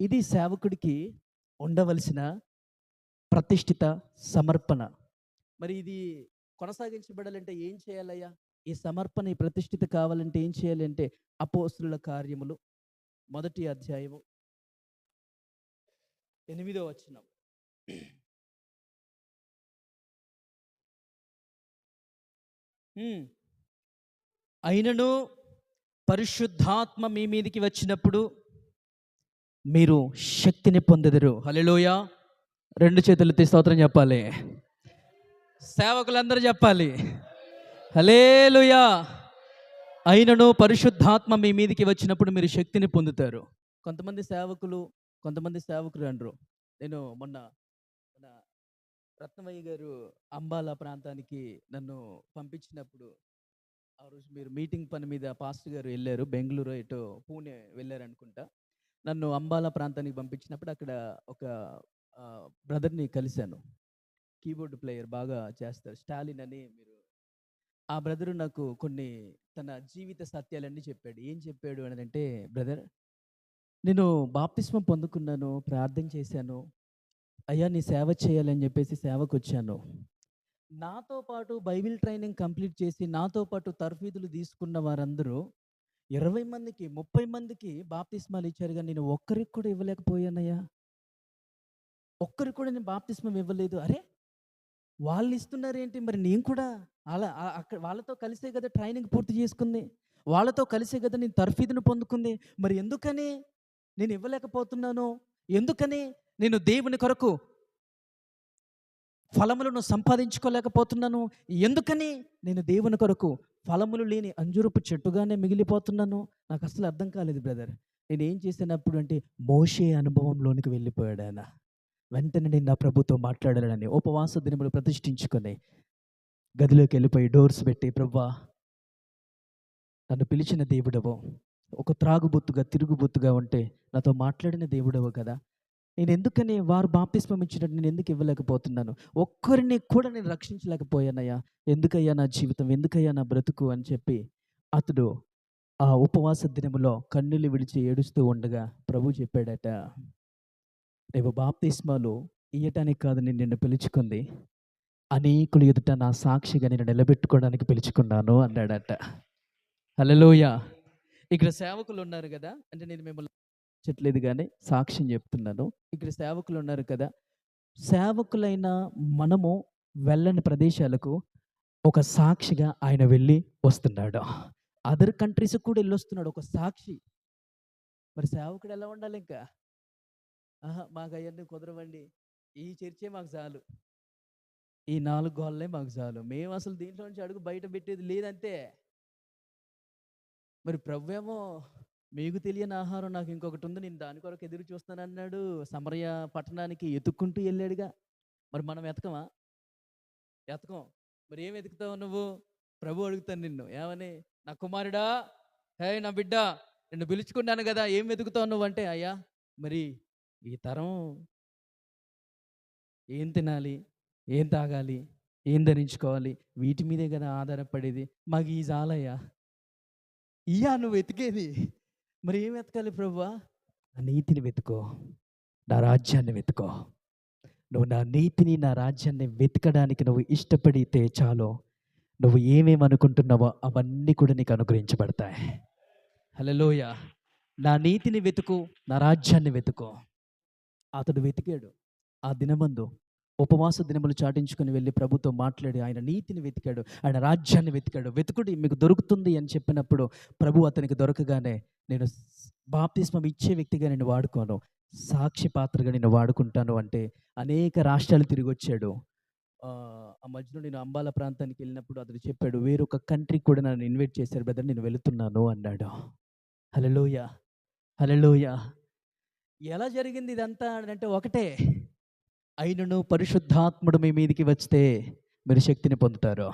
ఇది సేవకుడికి ఉండవలసిన ప్రతిష్ఠిత సమర్పణ. మరి ఇది కొనసాగించబడాలంటే ఏం చేయాలయ్యా? ఈ సమర్పణ ఈ ప్రతిష్ఠిత కావాలంటే ఏం చేయాలంటే అపోస్తుల కార్యములు. మొదటి అధ్యాయము. ఎనిమిదో వచనం. అయినను పరిశుద్ధాత్మ మీ మీదికి వచ్చినప్పుడు మీరు శక్తిని పొందెదరు. హల్లెలూయ రెండు చేతులు ఎత్తి స్తోత్రం చెప్పాలి. సేవకులందరూ చెప్పాలి. హలేలుయా అయినను పరిశుద్ధాత్మ మీ మీదికి వచ్చినప్పుడు మీరు శక్తిని పొందుతారు. కొంతమంది సేవకులు కొంతమంది సేవకులు అనరు నేను మొన్న మన రత్నమయ్య గారు అంబాల ప్రాంతానికి నన్ను పంపించినప్పుడు ఆ రోజు మీరు మీటింగ్ పని మీద పాస్టర్ గారు వెళ్ళారు. బెంగళూరు ఇటు పూణే వెళ్ళారు అనుకుంటా నన్ను అంబాల ప్రాంతానికి పంపించినప్పుడు అక్కడ ఒక బ్రదర్ని కలిశాను. కీబోర్డ్ ప్లేయర్ బాగా చేస్తారు. స్టాలిన్ అని మీరు ఆ బ్రదరు నాకు కొన్ని తన జీవిత సత్యాలన్నీ చెప్పాడు. ఏం చెప్పాడు అని అంటే బ్రదర్ నేను బాప్తిస్మం పొందుకున్నాను ప్రార్థన చేశాను. అయ్యా నీ సేవ చేయాలని చెప్పేసి సేవకు వచ్చాను నాతో పాటు బైబిల్ ట్రైనింగ్ కంప్లీట్ చేసి నాతో పాటు తర్ఫీదులు తీసుకున్న వారందరూ ఇరవై మందికి ముప్పై మందికి బాప్తిస్మాలు ఇచ్చారు కానీ నేను ఒక్కరికి కూడా ఇవ్వలేకపోయానయ్యా. ఒక్కరికి కూడా నేను బాప్తిస్మం ఇవ్వలేదు. అరే! వాళ్ళు ఇస్తున్నారు ఏంటి మరి నేను కూడా అలా అక్కడ వాళ్ళతో కలిసే కదా ట్రైనింగ్ పూర్తి చేసుకుంది. వాళ్ళతో కలిసే కదా నేను తర్ఫీదును పొందుకుంది. మరి ఎందుకని నేను ఇవ్వలేకపోతున్నాను? ఎందుకని నేను దేవుని కొరకు ఫలములను సంపాదించుకోలేకపోతున్నాను? ఎందుకని నేను దేవుని కొరకు ఫలములు లేని అంజురపు చెట్టుగానే మిగిలిపోతున్నాను. నాకు అసలు అర్థం కాలేదు బ్రదర్. నేను ఏం చేసినప్పుడు అంటే మోషే అనుభవంలోనికి వెళ్ళిపోయాడు ఆయన వెంటనే నేను నా ప్రభుతో మాట్లాడాలని ఉపవాస దినములు ప్రతిష్ఠించుకొని గదిలోకి వెళ్ళిపోయి డోర్స్ పెట్టి ప్రవ్వా నన్ను పిలిచిన దేవుడవో. ఒక త్రాగుబొత్తుగా తిరుగుబొత్తుగా ఉంటే నాతో మాట్లాడిన దేవుడవో కదా. నేను ఎందుకని వారు బాప్తిస్మం ఇచ్చినట్టు నేను ఎందుకు ఇవ్వలేకపోతున్నాను? ఒక్కరిని కూడా నేను రక్షించలేకపోయానయ్యా. ఎందుకయ్యా నా జీవితం? ఎందుకయ్యా నా బ్రతుకు? అని చెప్పి అతడు ఆ ఉపవాస దినములో కన్నులు విడిచి ఏడుస్తూ ఉండగా ప్రభు చెప్పాడట రేపు బాప్తిస్మాలు ఇయ్యటానికి కాదు నేను నిన్ను పిలుచుకుంది. అనేకులు ఎదుట నా సాక్షిగా నేను నిలబెట్టుకోవడానికి పిలుచుకున్నాను అన్నాడట. హలోయ ఇక్కడ సేవకులు ఉన్నారు కదా? అంటే నేను మిమ్మల్ని చెప్పలేదు కానీ సాక్ష్యం చెప్తున్నాను. ఇక్కడ సేవకులు ఉన్నారు కదా సేవకులైన మనము వెళ్ళని ప్రదేశాలకు ఒక సాక్షిగా ఆయన వెళ్ళి వస్తున్నాడు. అదర్ కంట్రీస్ కూడా వెళ్ళి వస్తున్నాడు ఒక సాక్షి. మరి సేవకుడు ఎలా ఉండాలి ఇంకా? ఆహా మాకు అవన్నీ కుదరవండి. ఈ చర్చే మాకు చాలు. ఈ నాలుగు గోళ్ళే మాకు చాలు. మేము అసలు దీంట్లో నుంచి అడుగు బయట పెట్టేది లేదంతే. మరి ప్రభు ఏమో మీకు తెలియని ఆహారం నాకు ఇంకొకటి ఉంది. నేను దాని కొరకు ఎదురు చూస్తాను అన్నాడు. సమరయ పట్టణానికి ఎతుక్కుంటూ వెళ్ళాడుగా. మరి మనం ఎతకమా? ఎతకం. మరి ఏం వెతుకుతావు నువ్వు? ప్రభు అడుగుతాను నిన్ను. ఏమని? నా కుమారుడా? హే నా బిడ్డ! నిన్ను పిలుచుకున్నాను కదా ఏం వెతుకుతావు నువ్వు అంటే అయ్యా మరి ఈ తరం ఏం తినాలి? ఏం తాగాలి? ఏం ధరించుకోవాలి? వీటి మీదే కదా ఆధారపడేది. మాకు ఈ జాలయ్యా. ఇయ్యా నువ్వు వెతికేది. మరి ఏం వెతకాలి ప్రభువా నా నీతిని వెతుకో. నా రాజ్యాన్ని వెతుకో. నువ్వు నా నీతిని నా రాజ్యాన్ని వెతకడానికి నువ్వు ఇష్టపడితే చాలు. నువ్వు ఏమేమి అనుకుంటున్నావో అవన్నీ కూడా నీకు అనుగ్రహించబడతాయి. హలోయ నా నీతిని వెతుకు నా రాజ్యాన్ని వెతుకో. అతడు వెతికాడు. ఆ దినమందు ఉపవాస దినములు చాటించుకొని వెళ్ళి ప్రభుతో మాట్లాడి ఆయన నీతిని వెతికాడు ఆయన రాజ్యాన్ని వెతికాడు. వెతుకుడి మీకు దొరుకుతుంది అని చెప్పినప్పుడు ప్రభు అతనికి దొరకగానే నేను బాప్తిస్మం ఇచ్చే వ్యక్తిగా నేను వాడుకోను. సాక్షి పాత్రగా నేను వాడుకుంటాను అంటే అనేక రాష్ట్రాలు తిరిగి వచ్చాడు ఆ మధ్యలో నేను అంబాల ప్రాంతానికి వెళ్ళినప్పుడు అతడు చెప్పాడు వేరొక కంట్రీకి కూడా నన్ను ఇన్వైట్ చేశారు బ్రదర్ నేను వెళుతున్నాను అన్నాడు. హలలోయ హలలోయ ఎలా జరిగింది ఇదంతా అని అంటే ఒకటే అయినను పరిశుద్ధాత్ముడు మీ మీదికి వస్తే మీరు శక్తిని పొందుతారు.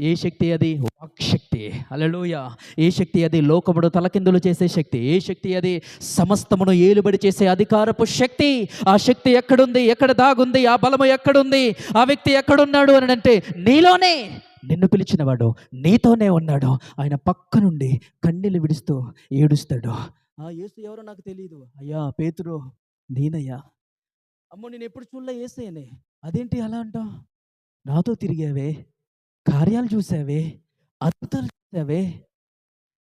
ఏ శక్తి అది? వాక్శక్తి అలలోయ ఏ శక్తి అది? లోకముడు తలకిందులు చేసే శక్తి. ఏ శక్తి అది? సమస్తమును ఏలుబడి చేసే అధికారపు శక్తి. ఆ శక్తి ఎక్కడుంది? ఎక్కడ దాగుంది? ఆ బలము ఎక్కడుంది? ఆ వ్యక్తి ఎక్కడున్నాడు అని అంటే నీలోనే. నిన్ను పిలిచినవాడు నీతోనే ఉన్నాడు. ఆయన పక్క నుండి కన్నీళ్ళు విడుస్తూ ఏడుస్తాడు. ఆ యేసు ఎవరో నాకు తెలియదు అయ్యా పేతురు నేనయ్యా. అమ్మో నేను ఎప్పుడు చూడలే ఏసయ్యనే అదేంటి అలా అంటావు? నాతో తిరిగావే. కార్యాలు చూసావే? అద్భుతాలు చూసావే?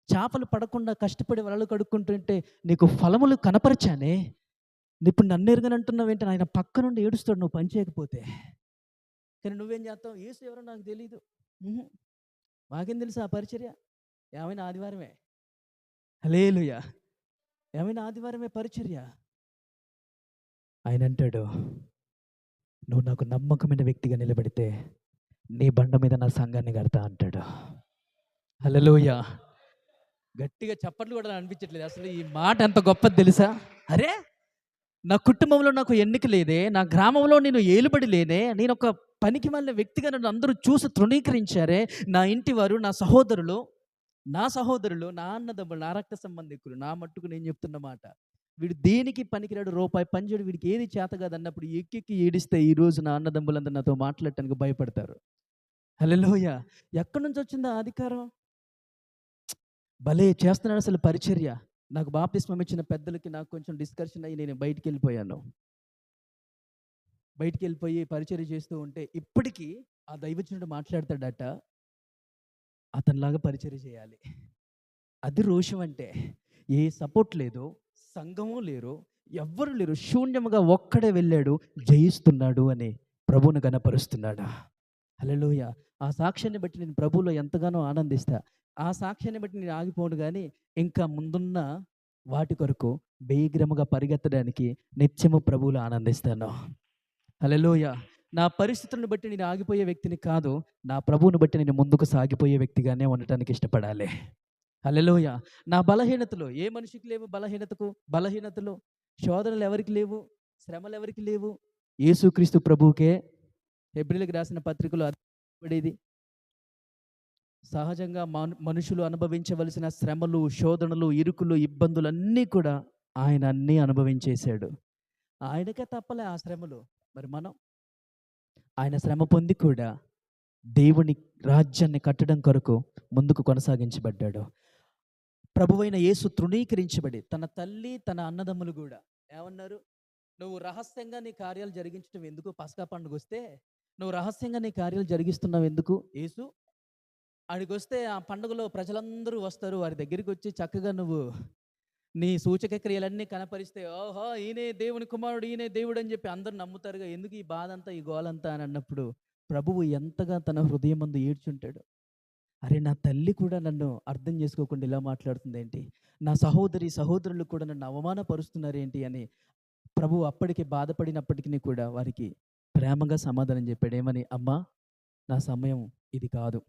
చేపలు పడకుండా కష్టపడి వలలు కడుక్కుంటుంటే నీకు ఫలములు కనపరిచానే? ఇప్పుడు నన్ను ఎరగని అంటున్నావు ఏంటి? ఆయన పక్క నుండి ఏడుస్తాడు నువ్వు పని చేయకపోతే. కానీ నువ్వేం చేస్తావు? ఏసు ఎవరో నాకు తెలియదు మాకేం తెలుసు ఆ పరిచర్య? ఏమైనా ఆదివారమే? లేలుయా ఏమైనా ఆదివారమే పరిచర్య? ఆయన అంటాడు నువ్వు నాకు నమ్మకమైన వ్యక్తిగా నిలబడితే నీ బండ మీద నా సంఘాన్ని కడతా అంటాడు. హలోయ గట్టిగా చప్పట్లు కూడా అనిపించట్లేదు. అసలు ఈ మాట ఎంత గొప్పది తెలుసా? అరే! నా కుటుంబంలో నాకు ఎన్నిక లేదే నా గ్రామంలో నేను ఏలుబడి లేనే నేను ఒక పనికి మళ్ళీ వ్యక్తిగా నన్ను అందరూ చూసి తృణీకరించారే నా ఇంటి వారు నా సహోదరులు నా సహోదరులు నా అన్నదమ్ములు నా రక్త సంబంధికులు నా మట్టుకు నేను చెప్తున్న మాట. వీడు దేనికి పనికిరాడు రూపాయి పంచడు వీడికి ఏది చేత కాదు అన్నప్పుడు ఎక్కెక్కి ఏడిస్తే ఈ రోజు నా అన్నదమ్ములందరూ నాతో మాట్లాడటానికి భయపడతారు. హలోయ ఎక్కడి నుంచి వచ్చిందా అధికారం? భలే చేస్తున్నాడు అసలు పరిచర్య. నాకు బాప్తిస్మం ఇచ్చిన పెద్దలకి నాకు కొంచెం డిస్కషన్ అయ్యి నేను బయటికి వెళ్ళిపోయాను బయటికి వెళ్ళిపోయి పరిచర్య చేస్తూ ఉంటే ఇప్పటికీ ఆ దైవజనుడు మాట్లాడతాడట అతనిలాగా పరిచర్య చేయాలి. అది రోషం అంటే ఏ సపోర్ట్ లేదు. సంఘము లేరు ఎవ్వరు లేరు. శూన్యముగా ఒక్కడే వెళ్ళాడు జయిస్తున్నాడు అని ప్రభువును గనపరుస్తున్నాడా హలోయ ఆ సాక్ష్యాన్ని బట్టి నేను ప్రభువులో ఎంతగానో ఆనందిస్తా. ఆ సాక్ష్యాన్ని బట్టి నేను ఆగిపోను కానీ ఇంకా ముందున్న వాటి కొరకు బేగ్రముగా పరిగెత్తడానికి నిత్యము ప్రభువులు ఆనందిస్తాను. హలోయ నా పరిస్థితులను బట్టి నేను ఆగిపోయే వ్యక్తిని కాదు నా ప్రభువుని బట్టి నేను ముందుకు సాగిపోయే వ్యక్తిగానే ఉండటానికి ఇష్టపడాలి. హలోయ నా బలహీనతలు ఏ మనిషికి లేవు బలహీనతకు? బలహీనతలు శోధనలు ఎవరికి లేవు? శ్రమలు ఎవరికి లేవు? యేసుక్రీస్తు ప్రభువుకే. హెబ్రిల్కి రాసిన పత్రికలో పడేది. సహజంగా మను మనుషులు అనుభవించవలసిన శ్రమలు శోధనలు ఇరుకులు ఇబ్బందులు అన్నీ కూడా ఆయన అన్నీ అనుభవించేశాడు. ఆయనకే తప్పలే ఆ శ్రమలు. మరి మనం? ఆయన శ్రమ పొంది కూడా దేవుని రాజ్యాన్ని కట్టడం కొరకు ముందుకు కొనసాగించబడ్డాడు. ప్రభువైన యేసు తృణీకరించబడి తన తల్లి తన అన్నదమ్ములు కూడా ఏమన్నారు? నువ్వు రహస్యంగా నీ కార్యాలు జరిగించడం ఎందుకు? పసకా పండుగ వస్తే నువ్వు రహస్యంగా నీ కార్యాలు జరిగిస్తున్నావు ఎందుకు? యేసు ఆడికి వస్తే ఆ పండుగలో ప్రజలందరూ వస్తారు. వారి దగ్గరికి వచ్చి చక్కగా నువ్వు నీ సూచక క్రియలన్నీ కనపరిస్తే ఓహో ఈయనే దేవుని కుమారుడు ఈయనే దేవుడు అని చెప్పి అందరూ నమ్ముతారుగా. ఎందుకు ఈ బాధ అంతా ఈ గోలంతా అని అన్నప్పుడు ప్రభువు ఎంతగా తన హృదయం మందు ఏడ్చుంటాడు. అరే నా తల్లి కూడా నన్ను అర్థం చేసుకోకుండా ఇలా మాట్లాడుతుంది ఏంటి నా సహోదరి సహోదరులు కూడా నన్ను అవమానపరుస్తున్నారు ఏంటి అని ప్రభు అప్పటికి బాధపడినప్పటికీ కూడా వారికి ప్రేమగా సమాధానం చెప్పాడు. ఏమని? అమ్మా నా సమయం ఇది కాదు.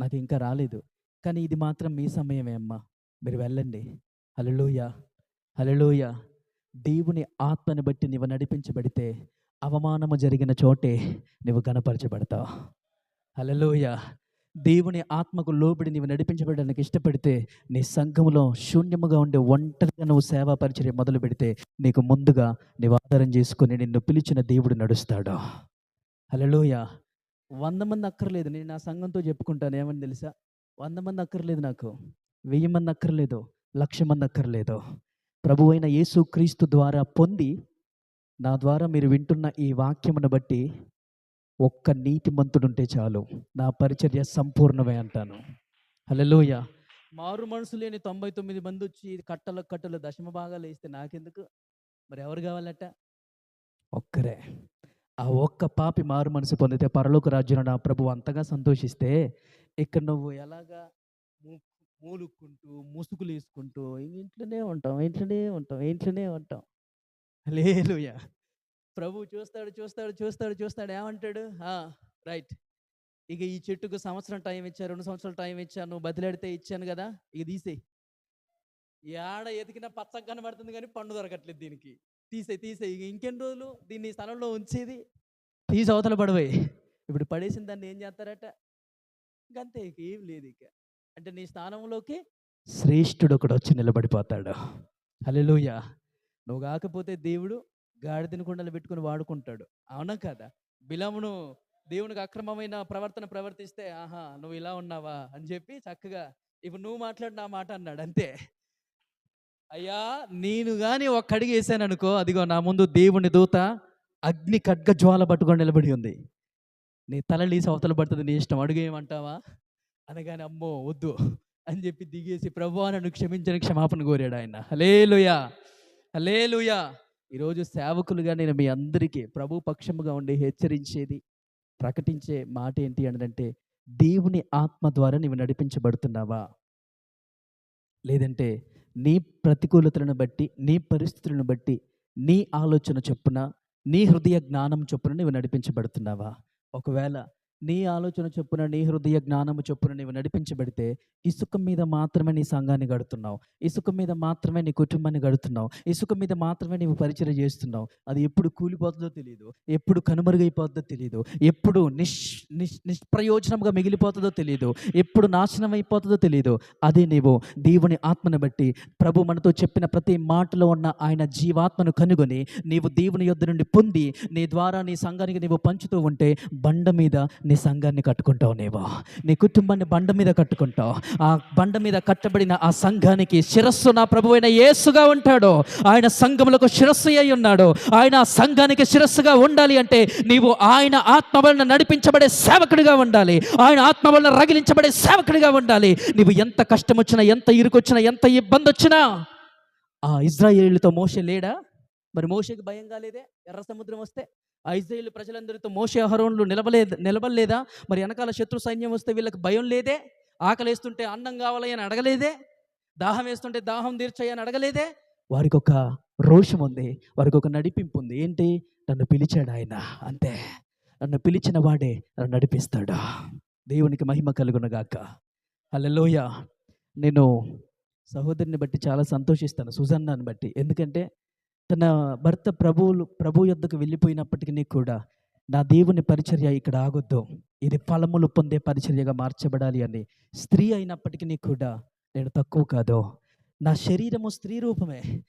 నాకు ఇంకా రాలేదు. కానీ ఇది మాత్రం మీ సమయమే అమ్మా. మీరు వెళ్ళండి. హలలోయ హలలోయ దేవుని ఆత్మని బట్టి నీవు నడిపించబడితే అవమానము జరిగిన చోటే నువ్వు కనపరచబడతావు హలలోయ దేవుని ఆత్మకు లోబడి నీవు నడిపించబడడానికి ఇష్టపడితే నీ సంఘములో శూన్యముగా ఉండే ఒంటరిగా నువ్వు సేవా పరిచర్య మొదలు పెడితే నీకు ముందుగా నీవు ఆధారం చేసుకుని నిన్ను పిలిచిన దేవుడు నడుస్తాడు. హలోయ వంద మంది అక్కర్లేదు. నేను నా సంఘంతో చెప్పుకుంటాను. ఏమని తెలుసా? వంద మంది అక్కర్లేదు నాకు. వెయ్యి మంది అక్కర్లేదు. లక్ష మంది అక్కర్లేదు. ప్రభు అయిన యేసు క్రీస్తు ద్వారా పొంది నా ద్వారా మీరు వింటున్న ఈ వాక్యమును బట్టి ఒక్క నీతిమంతుడుంటే చాలు. నా పరిచర్య సంపూర్ణమే అంటాను. హలోయ మారు మనసు లేని తొంభై తొమ్మిది మంది వచ్చి కట్టల కట్టలు దశమ భాగాలు వేస్తే నాకెందుకు? మరి ఎవరు కావాలట? ఒక్కరే. ఆ ఒక్క పాపి మారు మనసు పొందితే పరలోక రాజ్యంలో నా ప్రభు అంతగా సంతోషిస్తే ఇక్కడ నువ్వు ఎలాగా మూ- మూలుక్కుంటూ ముసుగులు వేసుకుంటూ ఇంట్లోనే ఉంటాం ఇంట్లోనే ఉంటాం ఇంట్లోనే ఉంటాం. లేలుయా ప్రభు చూస్తాడు చూస్తాడు చూస్తాడు చూస్తాడు. ఏమంటాడు? రైట్. ఇక ఈ చెట్టుకు సంవత్సరం టైం ఇచ్చా రెండు సంవత్సరాలు టైం ఇచ్చాను నువ్వు బదిలాడితే ఇచ్చాను కదా ఇక తీసేయి ఏడ ఎతికినా పచ్చగా కనబడుతుంది కానీ పండు దొరకట్లేదు దీనికి. తీసే తీసే. ఇక ఇంకెన్ని రోజులు దీన్ని స్థలంలో ఉంచేది? తీసి అవతల పడవే. ఇప్పుడు పడేసిన దాన్ని ఏం చేస్తారట? ఇంకంతే ఇక ఏం లేదు ఇక. అంటే నీ స్థానంలోకి శ్రేష్ఠుడు ఒకడు వచ్చి నిలబడిపోతాడు. హల్లెలూయ. నువ్వు కాకపోతే దేవుడు గాడిదని కుండలు పెట్టుకుని వాడుకుంటాడు. అవునా కదా? బిలమును దేవునికి అక్రమమైన ప్రవర్తన ప్రవర్తిస్తే ఆహా నువ్వు ఇలా ఉన్నావా? అని చెప్పి చక్కగా ఇప్పుడు నువ్వు మాట్లాడిన ఆ మాట అన్నాడు. అంతే. అయ్యా నేను కానీ ఒక్క అడిగి వేసాను అనుకో అదిగో నా ముందు దేవుని దూత అగ్ని ఖడ్గ జ్వాల పట్టుకొని నిలబడి ఉంది. నీ తల లీసి అవతల పడుతుంది నీ ఇష్టం. అడుగు ఏమంటావా? అనగానే అమ్మో వద్దు అని చెప్పి దిగేసి ప్రభు నన్ను క్షమించని క్షమాపణ కోరాడు ఆయన. హలేలుయా హలేలుయా ఈరోజు సేవకులుగా నేను మీ అందరికీ ప్రభు పక్షముగా ఉండి హెచ్చరించేది ప్రకటించే మాట ఏంటి అంటే దేవుని ఆత్మ ద్వారా నీవు నడిపించబడుతున్నావా? లేదంటే నీ ప్రతికూలతలను బట్టి నీ పరిస్థితులను బట్టి నీ ఆలోచన చొప్పున నీ హృదయ జ్ఞానం చొప్పున నీవు నడిపించబడుతున్నావా? ఒకవేళ నీ ఆలోచన చొప్పున నీ హృదయ జ్ఞానము చొప్పున నీవు నడిపించబడితే ఇసుక మీద మాత్రమే నీ సంఘాన్ని గడుతున్నావు ఇసుక మీద మాత్రమే నీ కుటుంబాన్ని గడుతున్నావు ఇసుక మీద మాత్రమే నీవు పరిచయం చేస్తున్నావు. అది ఎప్పుడు కూలిపోతుందో తెలియదు ఎప్పుడు కనుమరుగైపోతుందో తెలియదు ఎప్పుడు నిష్ నిష్ నిష్ప్రయోజనంగా మిగిలిపోతుందో తెలియదు ఎప్పుడు నాశనం అయిపోతుందో తెలియదు అదే నీవు దేవుని ఆత్మను బట్టి ప్రభు మనతో చెప్పిన ప్రతి మాటలో ఉన్న ఆయన జీవాత్మను కనుగొని నీవు దేవుని యొద్ద నుండి పొంది నీ ద్వారా నీ సంఘానికి నీవు పంచుతూ ఉంటే బండ మీద నీ సంఘాన్ని కట్టుకుంటావు నీవు? నీ కుటుంబాన్ని బండ మీద కట్టుకుంటావు. ఆ బండ మీద కట్టబడిన ఆ సంఘానికి శిరస్సు నా ప్రభువైన అయిన యేసుగా ఉంటాడు. ఆయన సంఘములకు శిరస్సు అయి ఉన్నాడు. ఆయన ఆ సంఘానికి శిరస్సుగా ఉండాలి అంటే నీవు ఆయన ఆత్మ వలన నడిపించబడే సేవకుడిగా ఉండాలి. ఆయన ఆత్మ వలన రగిలించబడే సేవకుడిగా ఉండాలి. నీవు ఎంత కష్టం వచ్చినా ఎంత ఇరుకొచ్చినా ఎంత ఇబ్బంది వచ్చినా ఆ ఇజ్రాయేలీలతో మోసే లేడా? మరి మోసకి భయం కాలేదే ఎర్ర సముద్రం వస్తే ఆ ఇజ్రాయేల్ ప్రజలందరితో మోసే అహరోన్లు నిలబలే నిలబడలేదా? మరి వెనకాల శత్రు సైన్యం వస్తే వీళ్ళకి భయం లేదే? ఆకలి వేస్తుంటే అన్నం కావాలి అని అడగలేదే? దాహం వేస్తుంటే దాహం తీర్చాయని అడగలేదే? వారికి ఒక రోషం ఉంది వారికి ఒక నడిపింపు ఉంది. ఏంటి? నన్ను పిలిచాడు ఆయన అంతే. నన్ను పిలిచిన వాడే నన్ను నడిపిస్తాడు. దేవునికి మహిమ కలుగునగాక హల్లెలూయ. నేను సహోదరిని బట్టి చాలా సంతోషిస్తాను సుజన్నాని బట్టి. ఎందుకంటే తన భర్త ప్రభువులు ప్రభు యొద్దకు వెళ్ళిపోయినప్పటికీ కూడా నా దేవుని పరిచర్య ఇక్కడ ఆగొద్దు. ఇది ఫలములు పొందే పరిచర్యగా మార్చబడాలి అని. స్త్రీ అయినప్పటికీ కూడా నేను తక్కువ కాదు. నా శరీరము స్త్రీ రూపమే.